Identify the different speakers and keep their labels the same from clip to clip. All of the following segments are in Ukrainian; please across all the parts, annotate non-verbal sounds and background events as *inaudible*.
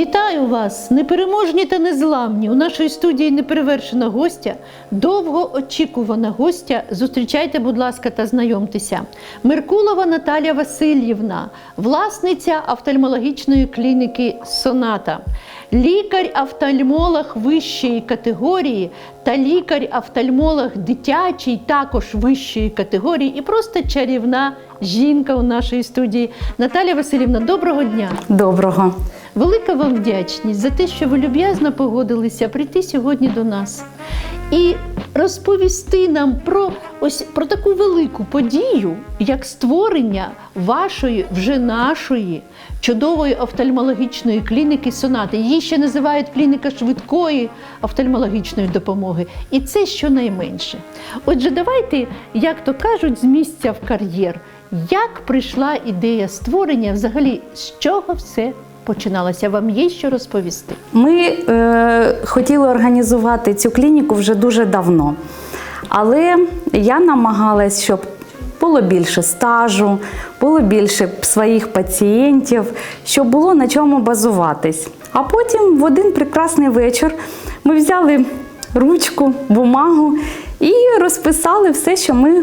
Speaker 1: Вітаю вас, непереможні та незламні. У нашій студії неперевершена гостя, довго очікувана гостя. Зустрічайте, будь ласка, та знайомтеся. Меркулова Наталя Васильівна, власниця офтальмологічної клініки Соната, лікар-офтальмолог вищої категорії та лікар-офтальмолог дитячий, також вищої категорії, і просто чарівна жінка у нашій студії. Наталя Васильівна, доброго дня!
Speaker 2: Доброго.
Speaker 1: Велика вам вдячність за те, що ви люб'язно погодилися прийти сьогодні до нас і розповісти нам про ось про таку велику подію, як створення вашої, вже нашої чудової офтальмологічної клініки Сонати. Її ще називають клініка швидкої офтальмологічної допомоги. І це щонайменше. Отже, давайте, як то кажуть, з місця в кар'єр. Як прийшла ідея створення, взагалі, з чого все починалося? Вам є що розповісти?
Speaker 2: Ми е, хотіли організувати цю клініку вже дуже давно, але я намагалась, щоб було більше стажу, було більше своїх пацієнтів, щоб було на чому базуватись. А потім в один прекрасний вечір ми взяли ручку, бумагу і розписали все, що ми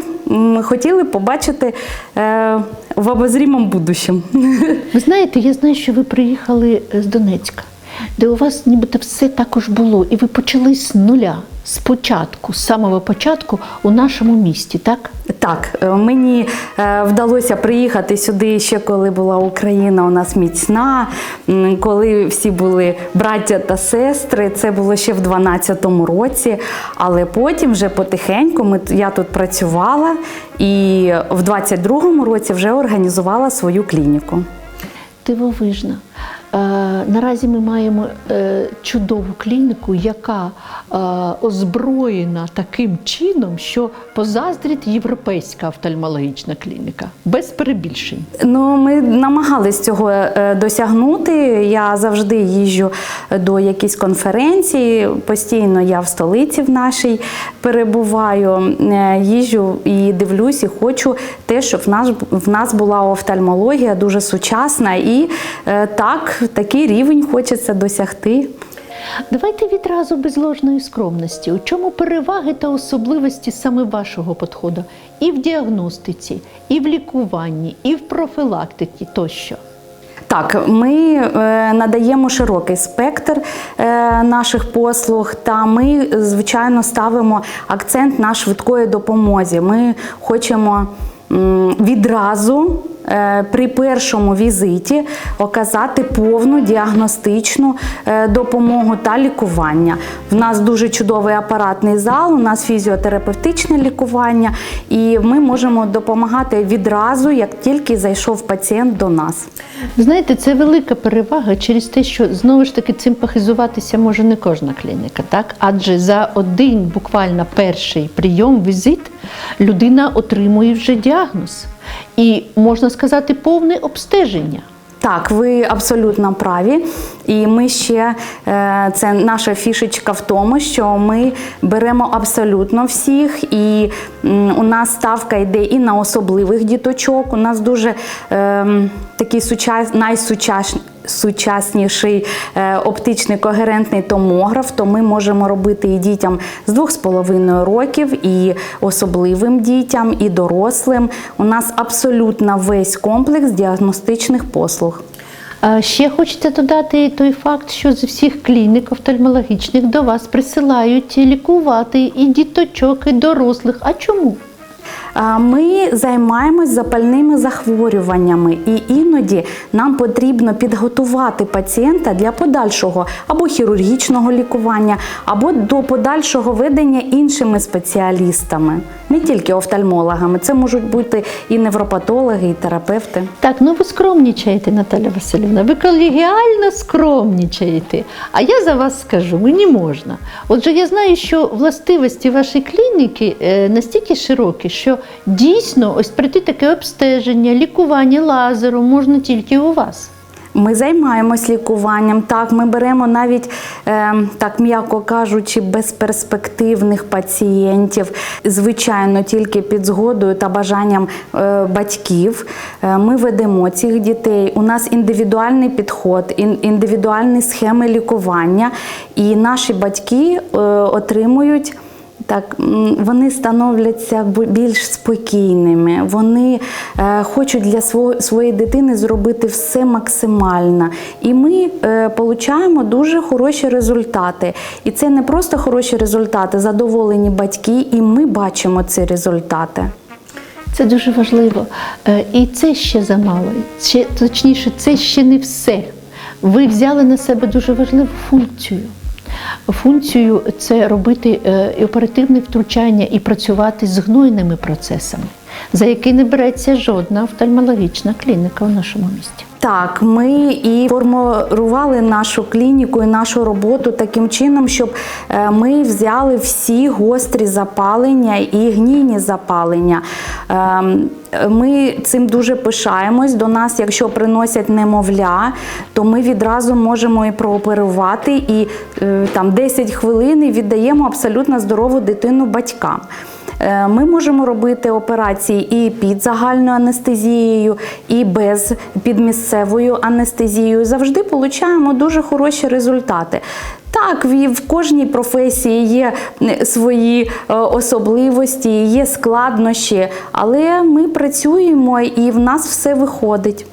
Speaker 2: хотіли побачити е, в обозрімому будущем.
Speaker 1: Ви знаєте, я знаю, що ви приїхали з Донецька, де у вас нібито все також було, і ви почали з нуля, з початку, з самого початку у нашому місті, так?
Speaker 2: Так, е, мені е, вдалося приїхати сюди ще коли була Україна у нас міцна, коли всі були браття та сестри. Це було ще в 12-му році. Але потім вже потихеньку ми, я тут працювала і в 22-му році вже організувала свою клініку.
Speaker 1: Дивовижно. Е, наразі ми маємо е, чудову клініку, яка е, озброєна таким чином, що позаздрить європейська офтальмологічна клініка. Без перебільшень.
Speaker 2: Ну, ми намагались цього досягнути. Я завжди їжджу до якісь конференції. Постійно я в столиці в нашій перебуваю. Їжджу і дивлюсь, і хочу те, щоб в нас в нас була офтальмологія дуже сучасна, і так такий рівень хочеться досягти.
Speaker 1: Давайте відразу без ложної скромності. У чому переваги та особливості саме вашого підходу і в діагностиці, і в лікуванні, і в профілактиці тощо?
Speaker 2: Так, ми е, надаємо широкий спектр е, наших послуг, та ми, звичайно, ставимо акцент на швидкої допомозі. Ми хочемо відразу. Е, При першому візиті оказати повну діагностичну е, допомогу та лікування. В нас дуже чудовий апаратний зал, у нас фізіотерапевтичне лікування, і ми можемо допомагати відразу, як тільки зайшов пацієнт до нас.
Speaker 1: Знаєте, це велика перевага через те, що знову ж таки цим похизуватися може не кожна клініка, так? Адже за один буквально перший прийом, візит, людина отримує вже діагноз. І можна сказати, повне обстеження.
Speaker 2: Так, ви абсолютно праві. І ми ще е, це наша фішечка в тому, що ми беремо абсолютно всіх, і у нас ставка йде і на особливих діточок. У нас дуже е, такий сучас, найсучас, сучасніший е, оптичний когерентний томограф, то ми можемо робити і дітям з 2,5 років, і особливим дітям, і дорослим. У нас абсолютно весь комплекс діагностичних послуг.
Speaker 1: Ще хочете додати той факт, що з всіх клінік офтальмологічних до вас присилають лікувати і діточок, і дорослих. А чому?
Speaker 2: Ми займаємось запальними захворюваннями, і іноді нам потрібно підготувати пацієнта для подальшого або хірургічного лікування, або до подальшого ведення іншими спеціалістами, не тільки офтальмологами. Це можуть бути і невропатологи, і терапевти.
Speaker 1: Так, ну ви скромнічаєте, Наталя Васильівна. Ви колегіально скромнічаєте. А я за вас скажу, мені можна. Отже, я знаю, що властивості вашої клініки е, настільки широкі, що дійсно ось пройти таке обстеження, лікування лазером можна тільки у вас.
Speaker 2: Ми займаємось лікуванням. Так, ми беремо навіть, е, так м'яко кажучи, безперспективних пацієнтів, звичайно, тільки під згодою та бажанням е, батьків. Е, ми ведемо цих дітей. У нас індивідуальний підход, ін- індивідуальні схеми лікування, і наші батьки е, отримують. Так, вони становляться більш спокійними. Вони е, хочуть для сво- своєї дитини зробити все максимально. І ми е, получаємо дуже хороші результати. І це не просто хороші результати, задоволені батьки, і ми бачимо ці результати.
Speaker 1: Це дуже важливо. Е, І це ще замало. Точніше, це ще не все. Ви взяли на себе дуже важливу функцію. Функцію це робити е, і оперативне втручання і працювати з гнойними процесами, за які не береться жодна офтальмологічна клініка у нашому місті.
Speaker 2: Так, ми і формували нашу клініку і нашу роботу таким чином, щоб е, ми взяли всі гострі запалення і гнійні запалення. Ми цим дуже пишаємось. До нас, якщо приносять немовля, то ми відразу можемо і прооперувати, і е, там 10 хвилин віддаємо абсолютно здорову дитину батькам. Е, Ми можемо робити операції і під загальною анестезією, і без під місцевою анестезією. Завжди отримуємо дуже хороші результати. Так, в кожній професії є е, свої е, особливості, є складнощі, але ми працюємо і в нас все виходить.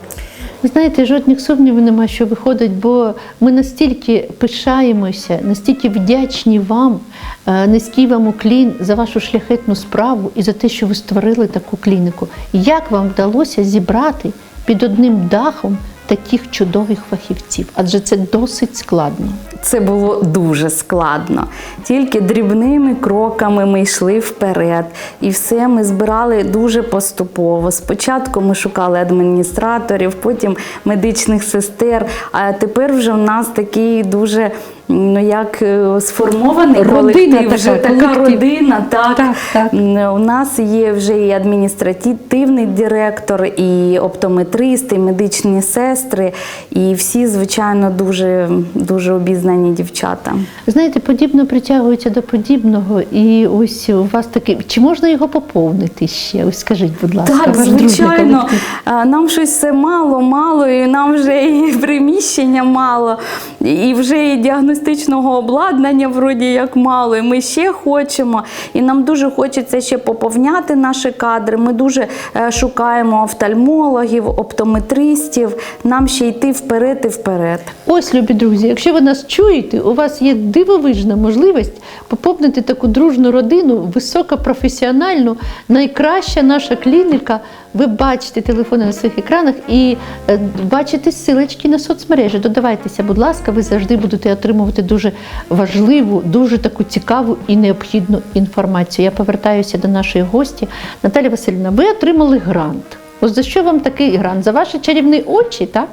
Speaker 1: Ви знаєте, жодних сумнівів нема, що виходить, бо ми настільки пишаємося, настільки вдячні вам, е, низький вам уклін за вашу шляхетну справу і за те, що ви створили таку клініку. Як вам вдалося зібрати під одним дахом таких чудових фахівців? Адже це досить складно.
Speaker 2: Це було дуже складно. Тільки дрібними кроками ми йшли вперед. І все ми збирали дуже поступово. Спочатку ми шукали адміністраторів, потім медичних сестер. А тепер вже в нас такий дуже ну як е, сформований
Speaker 1: Родина
Speaker 2: колектив,
Speaker 1: така,
Speaker 2: вже така
Speaker 1: колектив.
Speaker 2: родина. Так.
Speaker 1: Так, так.
Speaker 2: У нас є вже і адміністративний директор, і оптометрист, і медичні сестри, і всі, звичайно, дуже, дуже обізнані дівчата.
Speaker 1: Знаєте, подібно притягується до подібного, і ось у вас такий. Чи можна його поповнити ще? Ось скажіть, будь ласка,
Speaker 2: Так, звичайно, нам щось все мало, мало, і нам вже і приміщення мало, і вже і діагностичного обладнання вроді як мало. Ми ще хочемо. І нам дуже хочеться ще поповняти наші кадри. Ми дуже е, шукаємо офтальмологів, оптометристів. Нам ще йти вперед і вперед.
Speaker 1: Ось, любі друзі, якщо ви нас чуєте, у вас є дивовижна можливість поповнити таку дружну родину, високопрофесіональну, найкраща наша клініка. Ви бачите телефони на своїх екранах і е, бачите силочки на соцмережі. Додавайтеся, будь ласка, ви завжди будете отримувати дуже важливу, дуже таку цікаву і необхідну інформацію. Я повертаюся до нашої гості. Наталя Васильівна, ви отримали грант. Ось за що вам такий грант? За ваші чарівні очі, так?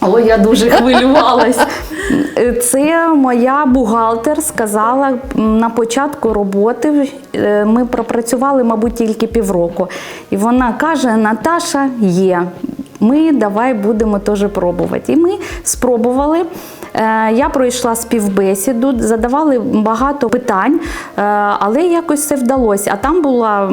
Speaker 2: О, я дуже *laughs* хвилювалась. Це моя бухгалтер сказала на початку роботи. е, Ми пропрацювали, мабуть, тільки півроку. І вона каже: Наташа, є. Ми давай будемо теж пробувати. І ми спробували. Е, Я пройшла співбесіду, задавали багато питань, е, але якось це вдалося. А там була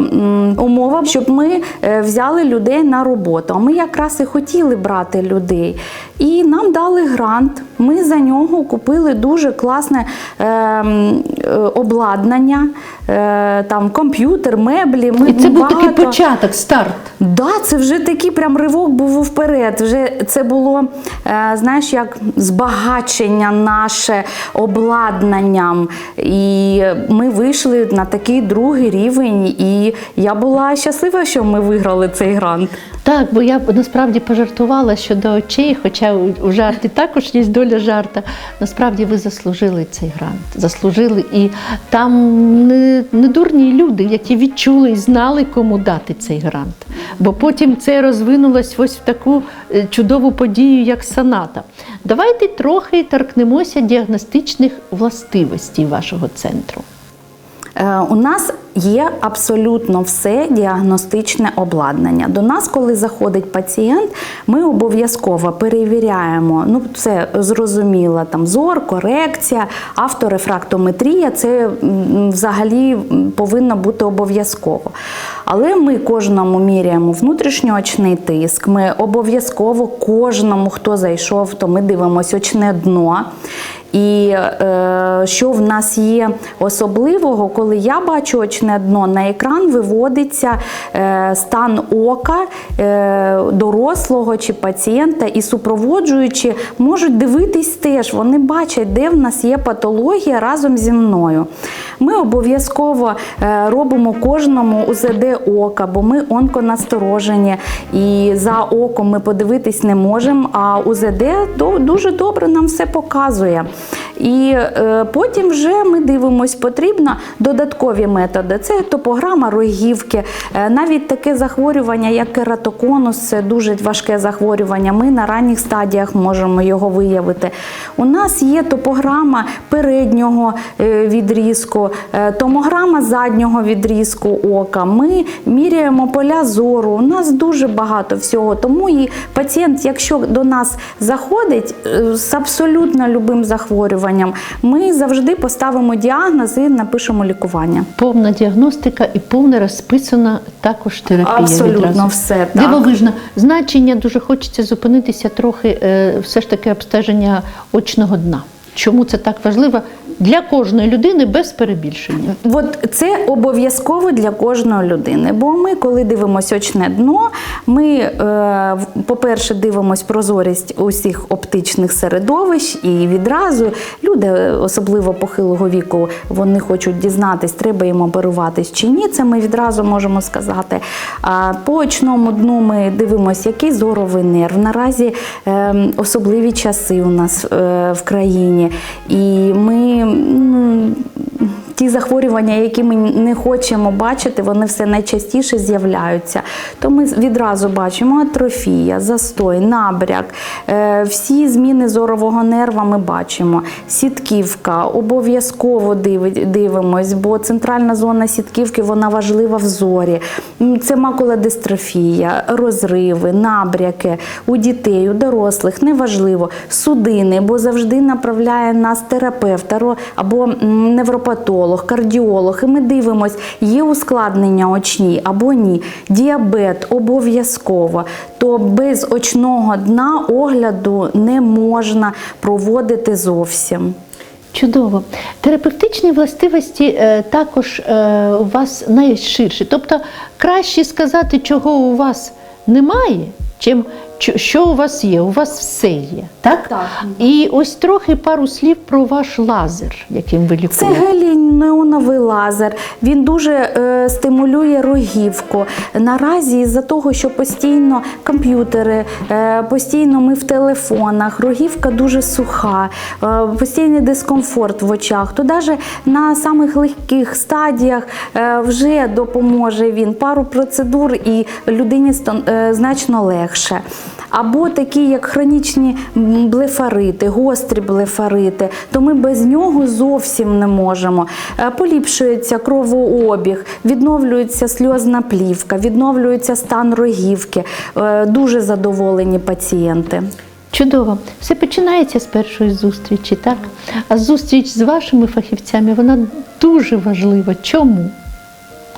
Speaker 2: умова, щоб ми е, взяли людей на роботу. А ми якраз і хотіли брати людей. І нам дали грант. Ми за нього купили дуже класне е, е, обладнання, е, там комп'ютер, меблі. Ми
Speaker 1: І це був
Speaker 2: багато...
Speaker 1: такий початок, старт.
Speaker 2: Да, це вже такий прям ривок був вперед. Вже це було, е, знаєш, як збагачення наше обладнанням. І ми вийшли на такий другий рівень. І я була щаслива, що ми виграли цей грант.
Speaker 1: Так, бо я насправді пожартувала щодо очей, хоча у- жарті також є доля жарта. Насправді ви заслужили цей грант. Заслужили. І там не, не дурні люди, які відчули і знали, кому дати цей грант. Бо потім це розвинулось ось в таку е, чудову подію, як саната. Давайте трохи торкнемося діагностичних властивостей вашого центру.
Speaker 2: Е, У нас є абсолютно все діагностичне обладнання. До нас, коли заходить пацієнт, ми обов'язково перевіряємо. Ну, це зрозуміло, там зор, корекція, авторефрактометрія це взагалі повинно бути обов'язково. Але ми кожному міряємо внутрішньоочний тиск. Ми обов'язково кожному, хто зайшов, то ми дивимося очне дно. І е, що в нас є особливого, коли я бачу очне дно, на екран виводиться е, стан ока е, дорослого чи пацієнта, і супроводжуючи можуть дивитись теж. Вони бачать, де в нас є патологія разом зі мною. Ми обов'язково е, робимо кожному УЗД ока, бо ми онконасторожені, і за оком ми подивитись не можемо. А УЗД дуже добре нам все показує. І е, потім вже ми дивимось, потрібно додаткові методи. Це топограма рогівки, е, навіть таке захворювання, як кератоконус, це дуже важке захворювання. Ми на ранніх стадіях можемо його виявити. У нас є топограма переднього е, відрізку, томограма заднього відрізку ока. Ми міряємо поля зору. У нас дуже багато всього. Тому і пацієнт, якщо до нас заходить з абсолютно любим захворюванням, ми завжди поставимо діагноз і напишемо лікування.
Speaker 1: Повна діагностика і повна розписана також терапія.
Speaker 2: Абсолютно
Speaker 1: відразу.
Speaker 2: все, так.
Speaker 1: Дивовижно. Значення дуже хочеться зупинитися трохи, е, все ж таки обстеження очного дна. Чому це так важливо для кожної людини без перебільшення?
Speaker 2: От це обов'язково для кожної людини. Бо ми, коли дивимося очне дно, ми, е, по-перше, дивимося прозорість усіх оптичних середовищ, і відразу люди, особливо похилого віку, вони хочуть дізнатись, треба їм оперуватись чи ні. Це ми відразу можемо сказати. А по очному дну ми дивимося, який зоровий нерв. Наразі е, особливі часи у нас е, в країні, і ми. М, Ті захворювання, які ми не хочемо бачити, вони все найчастіше з'являються. То ми відразу бачимо атрофія, застой, набряк, е, всі зміни зорового нерва ми бачимо. Сітківка, обов'язково диви- дивимось, бо центральна зона сітківки вона важлива в зорі. Це макулодистрофія, розриви, набряки у дітей, у дорослих, неважливо, судини, бо завжди направляє нас терапевт або м, невропатолог, кардіолог. І ми дивимось, є ускладнення очні або ні. Діабет обов'язково. То без очного дна огляду не можна проводити зовсім.
Speaker 1: Чудово. Терапевтичні властивості е, також е, у вас найширші. Тобто краще сказати, чого у вас немає, чим що у вас є. У вас все є. Так?
Speaker 2: Так.
Speaker 1: І ось трохи пару слів про ваш лазер, яким ви лікуєте.
Speaker 2: Це гелій-неоновий лазер. Він дуже е, стимулює рогівку. Наразі із-за того, що постійно комп'ютери, е, постійно ми в телефонах, рогівка дуже суха, е, постійний дискомфорт в очах. То навіть на самих легких стадіях е, вже допоможе він пару процедур і людині стан- е, значно легше. Або такі, як хронічні блефарити, гострі блефарити, то ми без нього зовсім не можемо. Е, Поліпшується кровообіг, відновлюється сльозна плівка, відновлюється стан рогівки. Е, Дуже задоволені пацієнти.
Speaker 1: Чудово. Все починається з першої зустрічі, так? А зустріч з вашими фахівцями вона дуже важлива. Чому?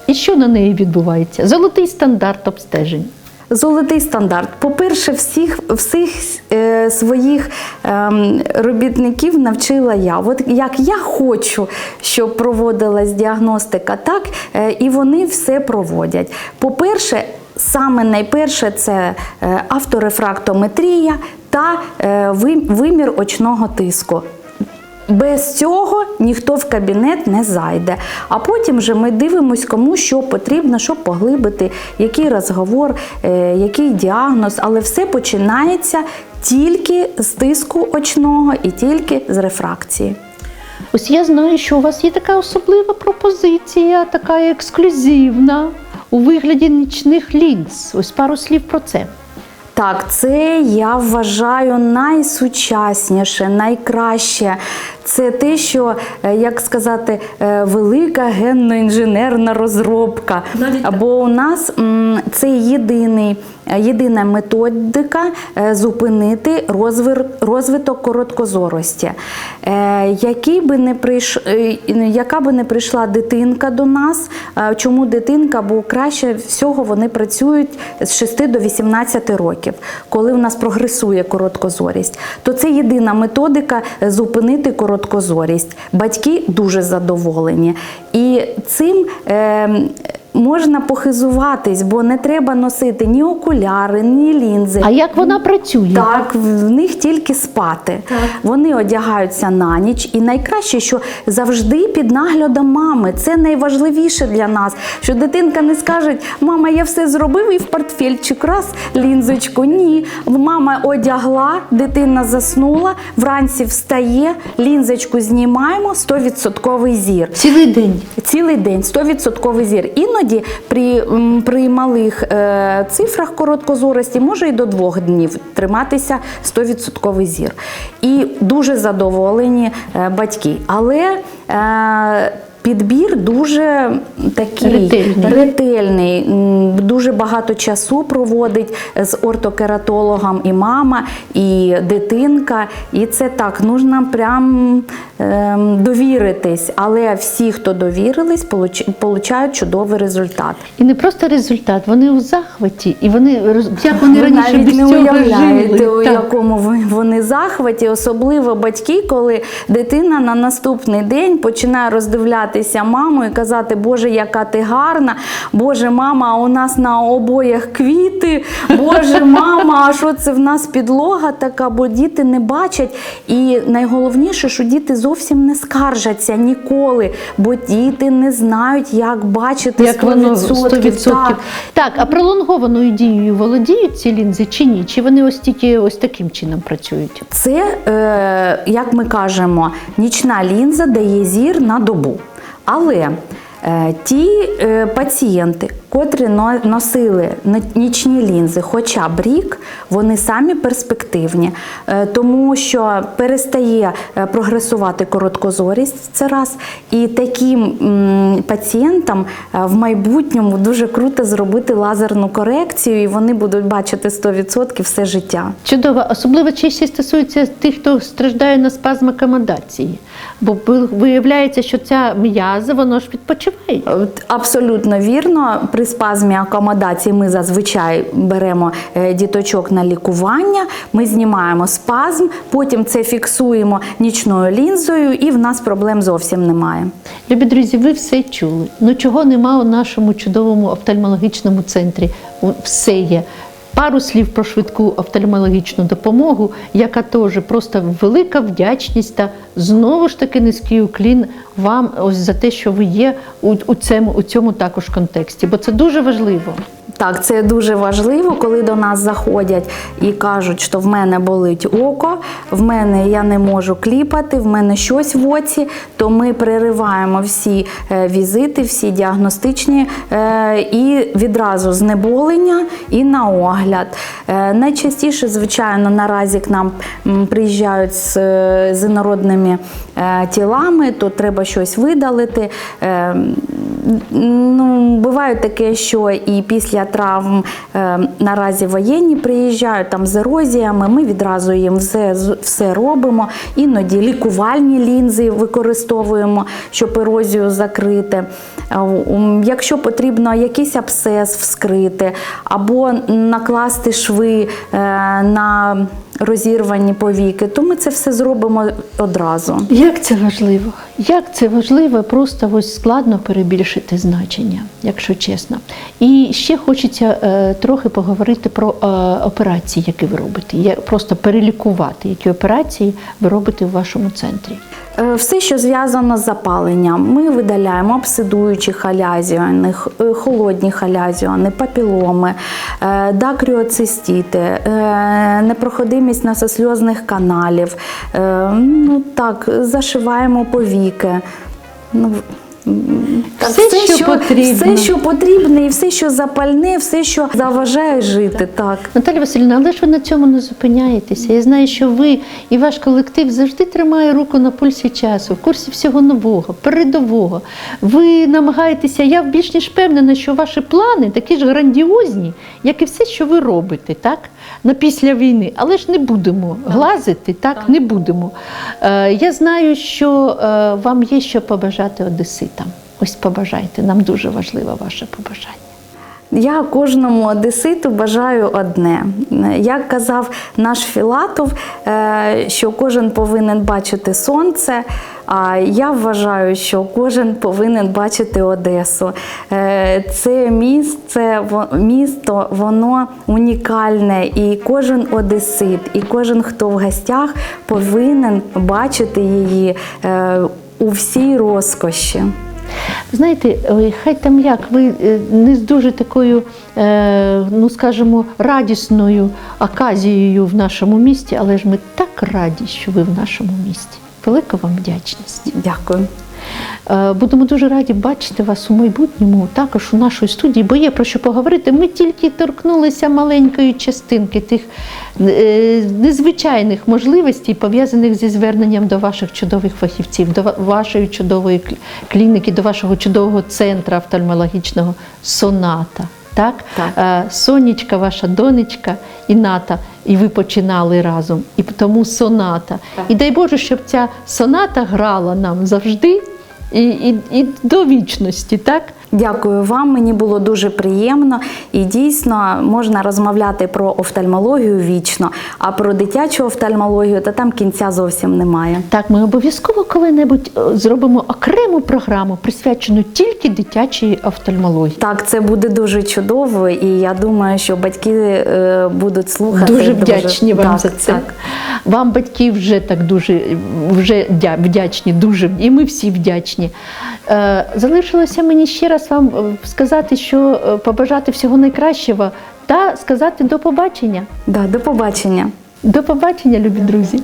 Speaker 1: І що на неї відбувається? Золотий стандарт обстежень.
Speaker 2: Золотий стандарт. По-перше, всіх, всіх е, своїх ем, робітників навчила я. От як я хочу, щоб проводилась діагностика, так е, і вони все проводять. По-перше, саме найперше це е, авторефрактометрія та е, вимір очного тиску. Без цього ніхто в кабінет не зайде. А потім вже ми дивимось, кому що потрібно, щоб поглибити, який розговор, е, який діагноз. Але все починається тільки з тиску очного і тільки з рефракції.
Speaker 1: Ось я знаю, що у вас є така особлива пропозиція, така ексклюзивна у вигляді нічних лінз. Ось пару слів про це.
Speaker 2: Так, це я вважаю найсучасніше, найкраще. Це те, що, е, як сказати, е, велика генно-інженерна розробка. Бо у нас це єдиний. е, Єдина методика зупинити розвиток короткозорості. Який би не прийш, яка би не прийшла дитинка до нас, чому дитинка? Бо краще всього вони працюють з 6 до 18 років, коли в нас прогресує короткозорість. То це єдина методика зупинити короткозорість. Батьки дуже задоволені. І цим. Можна похизуватись, бо не треба носити ні окуляри, ні лінзи.
Speaker 1: А як вона працює?
Speaker 2: Так, в них тільки спати. Вони одягаються на ніч, і найкраще, що завжди під наглядом мами. Це найважливіше для нас. Що дитинка не скаже, мама, я все зробив і в портфельчик раз лінзочку. Ні. Мама одягла, дитина заснула, вранці встає, лінзочку знімаємо, 100% зір.
Speaker 1: Цілий день.
Speaker 2: Цілий день 100% зір. Іноді при, при малих е, цифрах короткозорості може і до двох днів триматися 100% зір. І дуже задоволені е, батьки. Але е, Підбір дуже такий
Speaker 1: Ретельний.
Speaker 2: ретельний. Дуже багато часу проводить з ортокератологом і мама, і дитинка. І це так, нужно прям ем, довіритись. Але всі, хто довірились, получ- получають чудовий результат.
Speaker 1: І не просто результат, вони у захваті, і вони як вони раніше
Speaker 2: навіть
Speaker 1: без
Speaker 2: не
Speaker 1: цього
Speaker 2: уявляєте,
Speaker 1: жили.
Speaker 2: у
Speaker 1: Так.
Speaker 2: якому вони захваті, особливо батьки, коли дитина на наступний день починає роздивлятися маму і казати, Боже, яка ти гарна, Боже, мама, у нас на обоях квіти, Боже, мама, а що це в нас підлога така, бо діти не бачать. І найголовніше, що діти зовсім не скаржаться ніколи, бо діти не знають, як бачити
Speaker 1: Як воно
Speaker 2: 100%.
Speaker 1: 100%.
Speaker 2: Так.
Speaker 1: Так, а пролонгованою дією володіють ці лінзи чи ні? Чи вони ось тільки ось таким чином працюють?
Speaker 2: Це, е, як ми кажемо, нічна лінза дає зір на добу. Але е, ті е, пацієнти, котрі носили нічні лінзи хоча б рік, вони самі перспективні, е, тому що перестає е, прогресувати короткозорість, це раз. І таким пацієнтам е, в майбутньому дуже круто зробити лазерну корекцію, і вони будуть бачити 100% все життя.
Speaker 1: Чудово, особливо чаще стосується тих, хто страждає на спазм акомодації. Бо виявляється, що ця м'яза, воно ж відпочиває.
Speaker 2: Абсолютно вірно. При спазмі акомодації ми зазвичай беремо е, діточок на лікування. Ми знімаємо спазм, потім це фіксуємо нічною лінзою, і в нас проблем зовсім немає.
Speaker 1: Любі друзі, ви все чули. Ну чого нема у нашому чудовому офтальмологічному центрі? Все є. Пару слів про швидку офтальмологічну допомогу, яка теж просто велика вдячність та знову ж таки низький уклін вам ось за те, що ви є у, цьому, у цьому також контексті, бо це дуже важливо.
Speaker 2: Так, це дуже важливо, коли до нас заходять і кажуть, що в мене болить око, в мене я не можу кліпати, в мене щось в оці, то ми перериваємо всі е, візити, всі діагностичні е, і відразу знеболення і на огляд. Е, Найчастіше, звичайно, наразі к нам приїжджають з, е, тілами, то треба щось видалити. Е, Ну, буває таке, що і після травм е, наразі воєнні приїжджають там з ерозіями. Ми відразу їм все, все робимо. Іноді лікувальні лінзи використовуємо, щоб ерозію закрити. Е, Якщо потрібно якийсь абсцес вскрити або накласти шви е, на розірвані повіки, то ми це все зробимо одразу.
Speaker 1: Як це важливо? Як це важливо, просто ось складно перебільшити значення, якщо чесно. І ще хочеться е, трохи поговорити про е, операції, які ви робите. Я просто перелікувати, які операції ви робите в вашому центрі.
Speaker 2: Е, Все, що зв'язано з запаленням, ми видаляємо обсидуючі халязіони, е, холодні халязіони, папіломи, е, дакріоцистіти, непроходимість насосльозних каналів. Ну так, зашиваємо повіки. Ну, м,
Speaker 1: Все, що потрібно.
Speaker 2: все, що потрібне, і все, що запальне, все, що заважає жити. Так.
Speaker 1: Наталя Васильівна, але ж ви на цьому не зупиняєтеся. Я знаю, що ви і ваш колектив завжди тримає руку на пульсі часу, в курсі всього нового, передового. Ви намагаєтеся, я більш ніж впевнена, що ваші плани такі ж грандіозні, як і все, що ви робите, так? На після війни. Але ж не будемо глазити, так? Не будемо. Е, я знаю, що е, вам є що побажати одеситам. Ось побажайте, нам дуже важливо ваше побажання.
Speaker 2: Я кожному одеситу бажаю одне. Як казав наш Філатов, е, що кожен повинен бачити сонце. А я вважаю, що кожен повинен бачити Одесу. Е, Це місце, місто, воно унікальне, і кожен одесит, і кожен, хто в гостях, повинен бачити її е, у всій розкоші.
Speaker 1: Знаєте, хай там як, ви е, не з дуже такою, ну скажімо, радісною оказією в нашому місті, але ж ми так раді, що ви в нашому місті. Велика вам вдячність.
Speaker 2: Дякую.
Speaker 1: Е, Будемо дуже раді бачити вас у майбутньому, також у нашій студії, бо є про що поговорити. Ми тільки торкнулися маленької частинки тих е, незвичайних можливостей, пов'язаних зі зверненням до ваших чудових фахівців, до вашої чудової кл- клініки, до вашого чудового центру офтальмологічного соната. Так?
Speaker 2: Так.
Speaker 1: Е, Сонечка, ваша донечка і Ната, і ви починали разом, і тому соната. І дай Боже, щоб ця соната грала нам завжди і, і, і до вічності, так?
Speaker 2: Дякую вам, мені було дуже приємно і дійсно можна розмовляти про офтальмологію вічно, а про дитячу офтальмологію та там кінця зовсім немає.
Speaker 1: Так, ми обов'язково коли-небудь е, зробимо окрему програму, присвячену тільки дитячій офтальмології.
Speaker 2: Так, це буде дуже чудово, і я думаю, що батьки е, будуть слухати.
Speaker 1: Дуже вдячні вам
Speaker 2: так,
Speaker 1: за це.
Speaker 2: Так.
Speaker 1: Вам батьки вже так дуже вже вдячні, дуже, і ми всі вдячні. Е, залишилося мені ще раз вам е, сказати, що е, побажати всього найкращого та сказати до побачення.
Speaker 2: Да, до побачення.
Speaker 1: До побачення, любі друзі.